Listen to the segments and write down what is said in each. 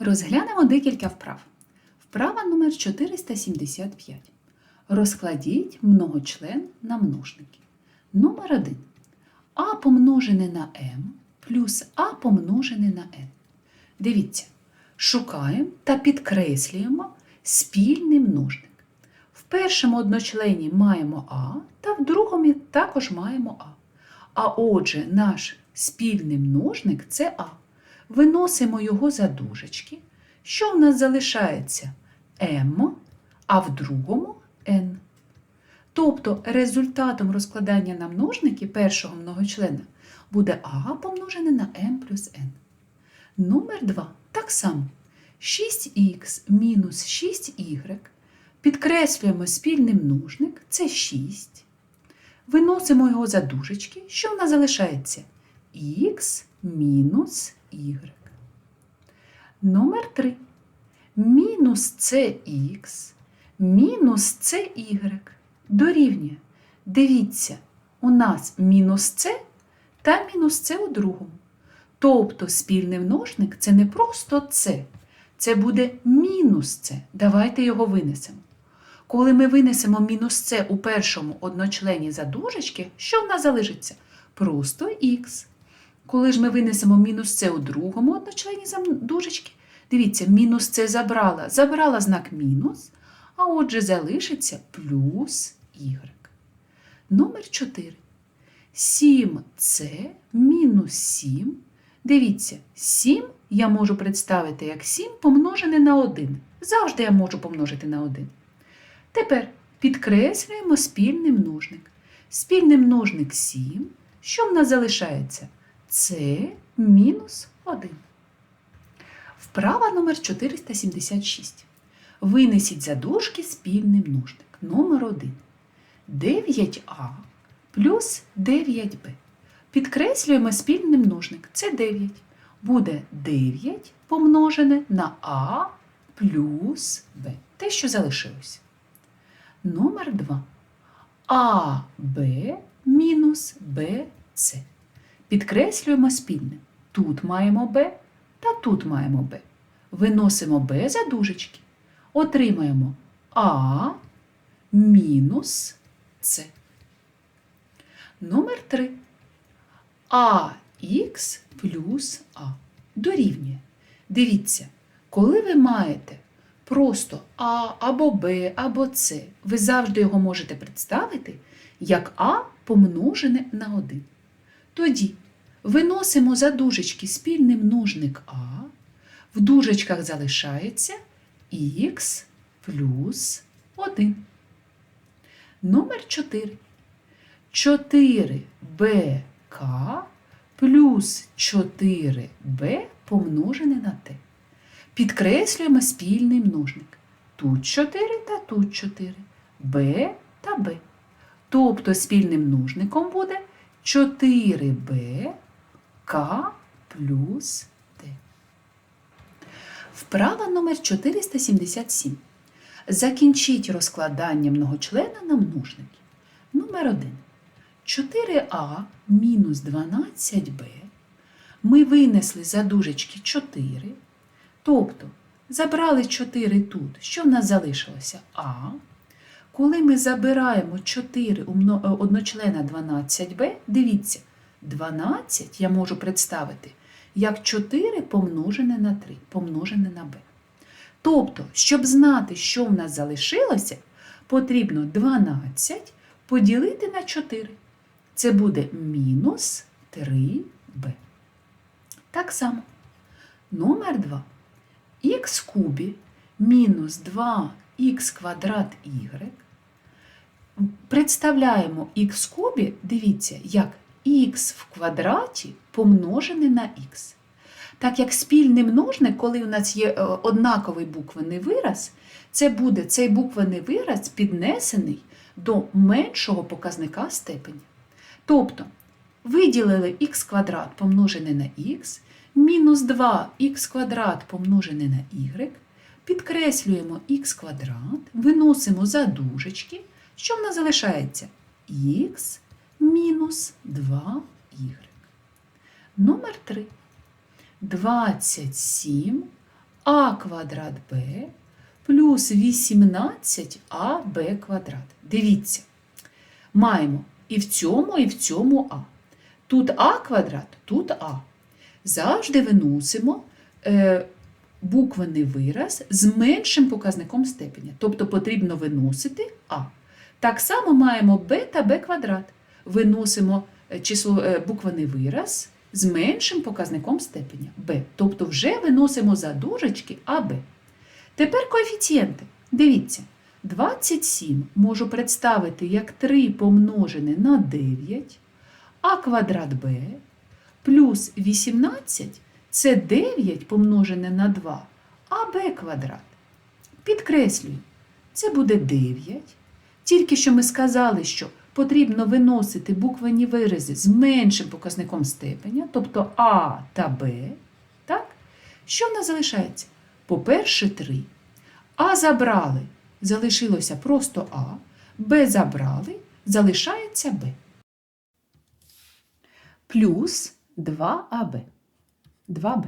Розглянемо декілька вправ. Вправа номер 475. Розкладіть многочлен на множники. Номер 1. А помножене на m плюс А помножене на n. Дивіться, шукаємо та підкреслюємо спільний множник. В першому одночлені маємо А, та в другому також маємо А. А отже, наш спільний множник це А. Виносимо його за дужечки. Що в нас залишається? М, а в другому N. Тобто результатом розкладання на множники першого многочлена буде А помножене на m плюс n. Номер 2. Так само. 6х мінус 6y. Підкреслюємо спільний множник це 6. Виносимо його за дужечки. Що в нас залишається? х мінус y. Номер 3. Мінус cx мінус CY дорівнює. Дивіться, у нас мінус С та мінус С у другому. Тобто спільний множник це не просто С, це буде мінус С. Давайте його винесемо. Коли ми винесемо мінус С у першому одночлені за що в нас залишиться? Просто х. Коли ж ми винесемо мінус С у другому одночлені за дужечки, дивіться, мінус С забрала, забрала знак мінус, а отже залишиться плюс y. Номер 4. 7c мінус 7. Дивіться, 7 я можу представити як 7 помножене на 1. Завжди я можу помножити на 1. Тепер підкреслюємо спільний множник. Спільний множник 7. Що в нас залишається? Це мінус 1. Вправа номер 476. Винесіть за дужки спільний множник. Номер 1. 9а плюс 9b. Підкреслюємо спільний множник. Це 9. Буде 9 помножене на а плюс b. Те, що залишилось. Номер 2. АБ мінус БЦ. Підкреслюємо спільне. Тут маємо b та тут маємо b. Виносимо b за дужечки. Отримаємо А мінус С. Номер 3. АХ плюс А. Дорівнює. Дивіться, коли ви маєте просто А або Б або С, ви завжди його можете представити як А помножене на 1. Тоді виносимо за дужечки спільний множник А, в дужечках залишається х плюс 1. Номер 4. 4bk плюс 4b помножене на t. Підкреслюємо спільний множник. Тут 4 та тут 4. b та b. Тобто спільним множником буде 4b k плюс t. Вправа номер 477. Закінчіть розкладання многочлена на множники. Номер 1. 4а мінус 12b. Ми винесли за дужечки 4. Тобто забрали 4 тут. Що в нас залишилося? А. Коли ми забираємо 4 у мно- е, одночлена 12b, дивіться, 12 я можу представити як 4 помножене на 3, помножене на b. Тобто, щоб знати, що в нас залишилося, потрібно 12 поділити на 4. Це буде мінус 3b. Так само. Номер 2. х кубі мінус 2х квадрат y. Представляємо х кубі, дивіться, як х в квадраті помножене на х. Так як спільний множник, коли у нас є е, однаковий буквений вираз, це буде цей буквений вираз піднесений до меншого показника степені. Тобто виділили х квадрат помножене на х, мінус 2х квадрат помножене на y, підкреслюємо х квадрат, виносимо за дужечки, що в нас залишається? х мінус 2y. Номер 3. 27 а квадрат Б плюс 18аб квадрат. Дивіться, маємо і в цьому, і в цьому А. Тут А квадрат, тут А. Завжди виносимо е, буквений вираз з меншим показником степеня. Тобто потрібно виносити А. Так само маємо Б та Б квадрат. Виносимо е, число, е, буквений вираз з меншим показником степеня Б. Тобто вже виносимо за дужечки АБ. Тепер коефіцієнти. Дивіться, 27 можу представити як 3 помножене на 9, а квадрат b плюс 18 це 9 помножене на 2, а b квадрат. Підкреслюю, це буде 9. Тільки що ми сказали, що потрібно виносити буквені вирази з меншим показником степеня, тобто А та Б. Так? Що в нас залишається? По-перше, 3. А забрали, залишилося просто А, Б забрали, залишається Б. Плюс 2АБ. 2Б.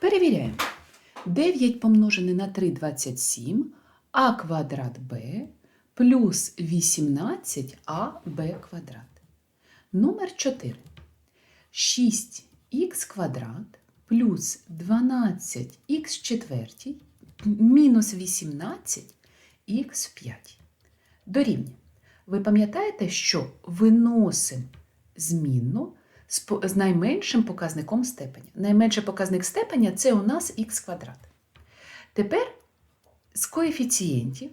Перевіряємо. 9 помножене на 3 – 27, а квадрат Б плюс 18аб квадрат. Номер 4. 6х квадрат плюс 12х четвертій мінус 18х5. Дорівнює. Ви пам'ятаєте, що виносимо змінну з найменшим показником степеня. Найменший показник степеня це у нас х квадрат. Тепер з коефіцієнтів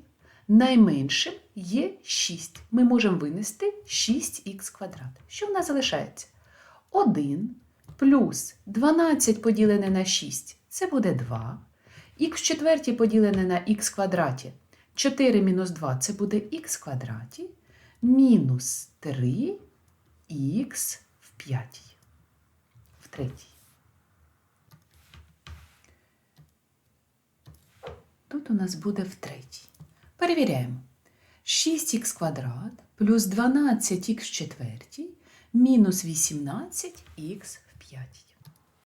найменшим є 6. Ми можемо винести 6х квадрат. Що в нас залишається? 1 плюс 12 поділене на 6 це буде 2. Х в четвертій поділене на х квадраті 4 мінус 2 це буде х квадраті мінус 3х в п'ятій. В третій. Тут у нас буде в третій. Перевіряємо. 6х квадрат плюс 12х в четвертій мінус 18х в п'ятій.